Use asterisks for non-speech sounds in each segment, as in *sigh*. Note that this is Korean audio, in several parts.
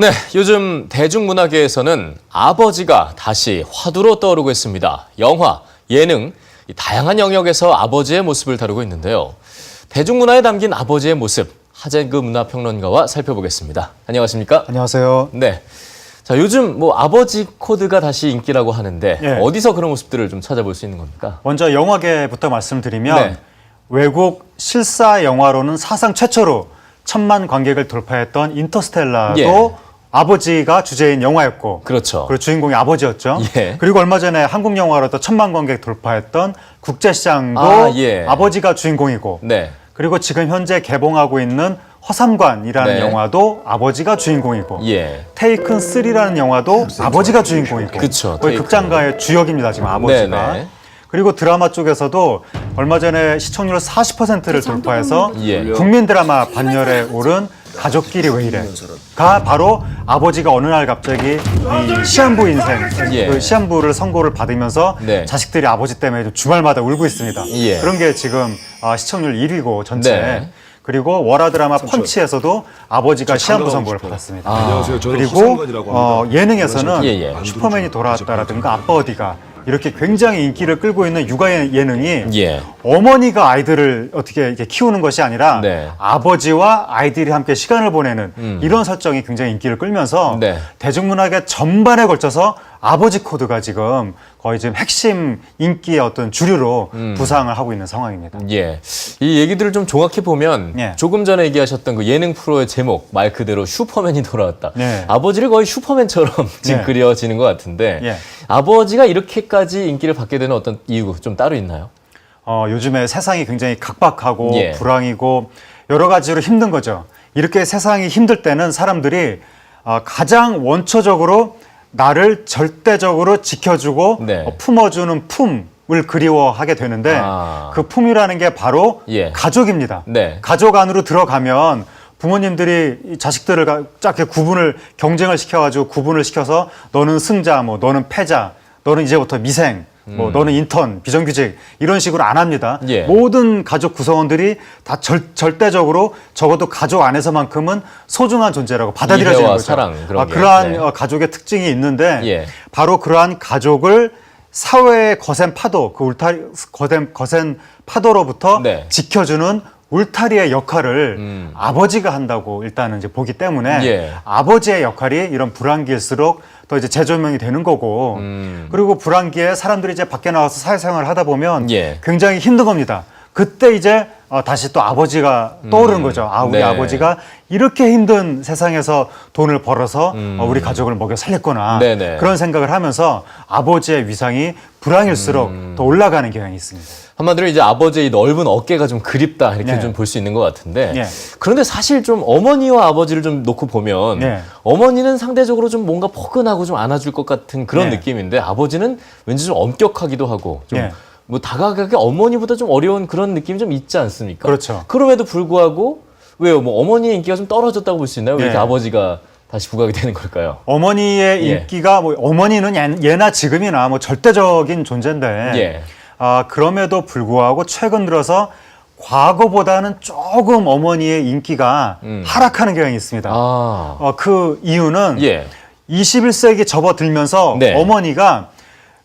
네, 요즘 대중문화계에서는 아버지가 다시 화두로 떠오르고 있습니다. 영화, 예능, 이 다양한 영역에서 아버지의 모습을 다루고 있는데요. 대중문화에 담긴 아버지의 모습, 하재그 문화평론가와 살펴보겠습니다. 안녕하십니까? 안녕하세요. 네. 자, 요즘 뭐 아버지 코드가 다시 인기라고 하는데 예. 어디서 그런 모습들을 좀 찾아볼 수 있는 겁니까? 먼저 영화계부터 말씀드리면 네. 외국 실사 영화로는 사상 최초로 천만 관객을 돌파했던 인터스텔라도 예. 아버지가 주제인 영화였고 그렇죠. 그리고 주인공이 아버지였죠. 예. 그리고 얼마 전에 한국 영화로도 천만 관객 돌파했던 국제시장도 아, 예. 아버지가 주인공이고 네. 그리고 지금 현재 개봉하고 있는 허삼관이라는 네. 영화도 아버지가 주인공이고 예. 테이큰 3라는 영화도 아버지가 주인공이고 그쵸, 거의 테이큰. 극장가의 주역입니다 지금 아버지가 네 네. 그리고 드라마 쪽에서도 얼마 전에 시청률 40%를 돌파해서 예. 국민 드라마 반열에 오른 가족끼리 왜 이래 가 바로 아버지가 어느 날 갑자기 이 시한부 인생 예. 그 시한부를 선고를 받으면서 네. 자식들이 아버지 때문에 좀 주말마다 울고 있습니다. 예. 그런 게 지금 아, 시청률 1위고 전체 네. 그리고 월화 드라마 펀치에서도 아버지가 시한부 선고를 받았습니다. 안녕하세요. 저는 그리고 허상관이라고 어, 합니다. 예능에서는 예, 예. 슈퍼맨이 돌아왔다라든가 아빠 어디가 이렇게 굉장히 인기를 끌고 있는 육아 예- 예능이 예. 어머니가 아이들을 어떻게 이렇게 키우는 것이 아니라 네. 아버지와 아이들이 함께 시간을 보내는 이런 설정이 굉장히 인기를 끌면서 음. 네. 대중문화계 전반에 걸쳐서 아버지 코드가 지금 거의 지금 핵심 인기의 어떤 주류로 음. 부상을 하고 있는 상황입니다. 예. 이 얘기들을 좀 종합해 보면 예. 조금 전에 얘기하셨던 그 예능 프로의 제목 말 그대로 슈퍼맨이 돌아왔다. 네. 아버지를 거의 슈퍼맨처럼 지금 *laughs* 네. 그려지는 것 같은데 예. 아버지가 이렇게까지 인기를 받게 되는 어떤 이유 좀 따로 있나요? 어, 요즘에 세상이 굉장히 각박하고 예. 불황이고 여러 가지로 힘든 거죠. 이렇게 세상이 힘들 때는 사람들이 어, 가장 원초적으로 나를 절대적으로 지켜주고 네. 어, 품어주는 품을 그리워하게 되는데 아. 그 품이라는 게 바로 예. 가족입니다. 네. 가족 안으로 들어가면 부모님들이 이 자식들을 가- 쫙 구분을 경쟁을 시켜가지고 구분을 시켜서 너는 승자, 뭐 너는 패자, 너는 이제부터 미생, 뭐 너는 인턴, 비정규직 이런 식으로 안 합니다. 음. 예. 모든 가족 구성원들이 다 절, 절대적으로 적어도 가족 안에서만큼은 소중한 존재라고 받아들여지는 이해와 거죠. 사랑, 그런 아, 게. 그러한 네. 어, 가족의 특징이 있는데 예. 바로 그러한 가족을 사회의 거센 파도, 그 울타리 거센, 거센 파도로부터 네. 지켜주는 울타리의 역할을 음. 아버지가 한다고 일단은 이제 보기 때문에 예. 아버지의 역할이 이런 불안기일수록 더 이제 재조명이 되는 거고 음. 그리고 불안기에 사람들이 이제 밖에 나와서 사회생활을 하다 보면 예. 굉장히 힘든 겁니다. 그때 이제 어, 다시 또 아버지가 떠오르는 거죠. 아, 우리 네. 아버지가 이렇게 힘든 세상에서 돈을 벌어서 어, 우리 가족을 먹여 살렸구나. 음. 네네. 그런 생각을 하면서 아버지의 위상이 불황일수록 음. 더 올라가는 경향이 있습니다. 한마디로 이제 아버지의 이 넓은 어깨가 좀 그립다 이렇게 네. 좀 볼 수 있는 것 같은데 네. 그런데 사실 좀 어머니와 아버지를 좀 놓고 보면 네. 어머니는 상대적으로 좀 뭔가 포근하고 좀 안아줄 것 같은 그런 네. 느낌인데 아버지는 왠지 좀 엄격하기도 하고 좀 네. 뭐 다가가기 어머니보다 좀 어려운 그런 느낌이 좀 있지 않습니까? 그렇죠. 그럼에도 불구하고 왜요? 뭐 어머니의 인기가 좀 떨어졌다고 볼 수 있나요? 왜 이렇게 네. 아버지가 다시 부각이 되는 걸까요? 어머니의 예. 인기가 뭐 어머니는 예- 예나 지금이나 뭐 절대적인 존재인데 예. 아, 그럼에도 불구하고 최근 들어서 과거보다는 조금 어머니의 인기가 음. 하락하는 경향이 있습니다. 아, 어, 그 이유는 예. 21세기 접어들면서 네. 어머니가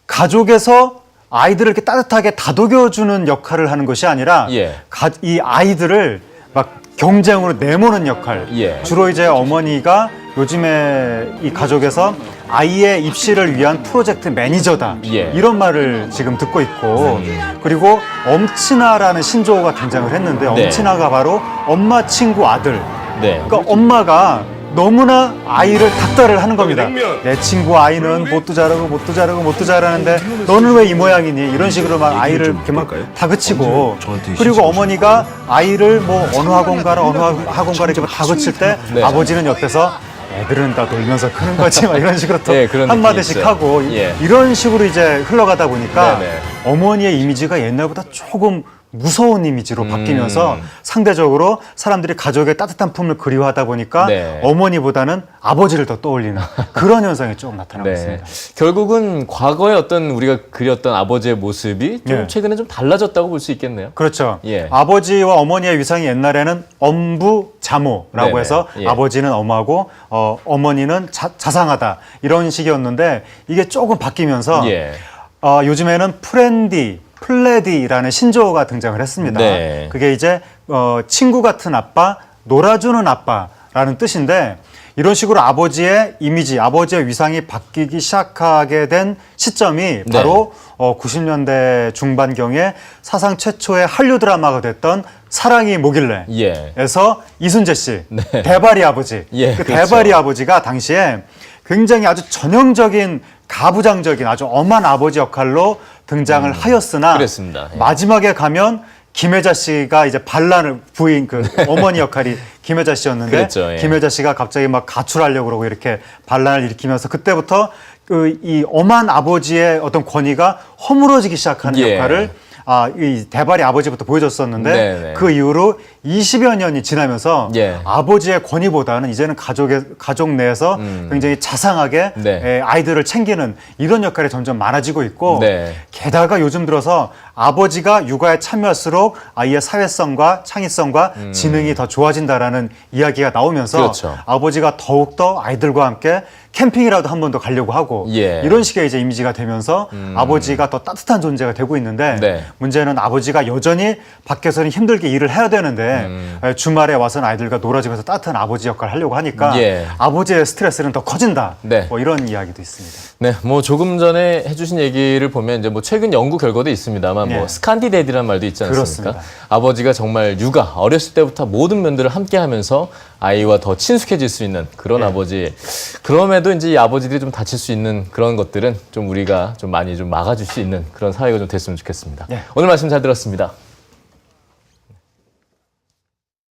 가족에서 아이들을 이렇게 따뜻하게 다독여주는 역할을 하는 것이 아니라 예. 가- 이 아이들을 막 경쟁으로 내모는 역할. 예. 주로 이제 어머니가 요즘에 이 가족에서 아이의 입시를 위한 프로젝트 매니저다. 예. 이런 말을 지금 듣고 있고 그리고 엄친아라는 신조어가 등장을 했는데 네. 엄친아가 바로 엄마 친구 아들. 네. 그러니까 엄마가 너무나 아이를 닥달을 하는 겁니다. 내 친구 아이는 뭣도 잘하고 뭣도 잘하고 뭣도 잘하는데 너는 왜 이 모양이니? 이런 식으로 막 아이를 이렇게 막 다그치고 그리고 어머니가 아이를 뭐 어느 학원 가라 어느 학원 가라 이렇게 막 다그칠 때 네. 아버지는 옆에서 애들은 다 놀면서 크는 거지 막 이런 식으로 또 네, 그런 느낌이 한마디씩 있어요. 하고 예. 이런 식으로 이제 흘러가다 보니까 네, 네. 어머니의 이미지가 옛날보다 조금 무서운 이미지로 바뀌면서 상대적으로 사람들이 가족의 따뜻한 품을 그리워하다 보니까 네. 어머니보다는 아버지를 더 떠올리는 *laughs* 그런 현상이 조금 나타나고 네. 있습니다. 결국은 과거의 어떤 우리가 그렸던 아버지의 모습이 좀 예. 최근에 좀 달라졌다고 볼 수 있겠네요. 그렇죠. 예. 아버지와 어머니의 위상이 옛날에는 엄부 자모라고 네네. 해서 예. 아버지는 엄하고 어, 어머니는 자, 자상하다 이런 식이었는데 이게 조금 바뀌면서 예. 어, 요즘에는 프렌디, 플레디라는 신조어가 등장을 했습니다. 네. 그게 이제 어, 친구 같은 아빠, 놀아주는 아빠라는 뜻인데 이런 식으로 아버지의 이미지, 아버지의 위상이 바뀌기 시작하게 된 시점이 네. 바로 어, 90년대 중반경에 사상 최초의 한류 드라마가 됐던 사랑이 뭐길래 예. 에서 이순재 씨 네. 대발이 아버지 예, 그 그렇죠. 대발이 아버지가 당시에 굉장히 아주 전형적인 가부장적인 아주 엄한 아버지 역할로 등장을 하였으나 음. 그랬습니다. 예. 마지막에 가면 김혜자 씨가 이제 반란을 부인 그 *laughs* 어머니 역할이 김혜자 씨였는데 그랬죠, 예. 김혜자 씨가 갑자기 막 가출하려고 그러고 이렇게 반란을 일으키면서 그때부터 그 이 엄한 아버지의 어떤 권위가 허물어지기 시작하는 예. 역할을 아, 이 대발이 아버지부터 보여줬었는데 네네. 그 이후로 20여 년이 지나면서 예. 아버지의 권위보다는 이제는 가족의 가족 내에서 굉장히 자상하게 음. 네. 에, 아이들을 챙기는 이런 역할이 점점 많아지고 있고 네. 게다가 요즘 들어서 아버지가 육아에 참여할수록 아이의 사회성과 창의성과 지능이 더 좋아진다라는 이야기가 나오면서 음. 그렇죠. 아버지가 더욱더 아이들과 함께 캠핑이라도 한 번 더 가려고 하고 예. 음. 이런 식의 이제 이미지가 되면서 아버지가 더 따뜻한 존재가 되고 있는데 네. 문제는 아버지가 여전히 밖에서는 힘들게 일을 해야 되는데 음. 에, 주말에 와서는 아이들과 놀아주면서 따뜻한 아버지 역할을 하려고 하니까 예. 아버지의 스트레스는 더 커진다. 네. 뭐 이런 이야기도 있습니다. 네, 뭐 조금 전에 해주신 얘기를 보면 이제 뭐 최근 연구 결과도 있습니다만 뭐 예. 스칸디데디란 말도 있지 않습니까? 그렇습니다. 아버지가 정말 육아 어렸을 때부터 모든 면들을 함께하면서 아이와 더 친숙해질 수 있는 그런 예. 아버지. 그럼에도 이제 이 아버지들이 좀 다칠 수 있는 그런 것들은 좀 우리가 좀 많이 좀 막아줄 수 있는 그런 사회가 좀 됐으면 좋겠습니다. 예. 오늘 말씀 잘 들었습니다.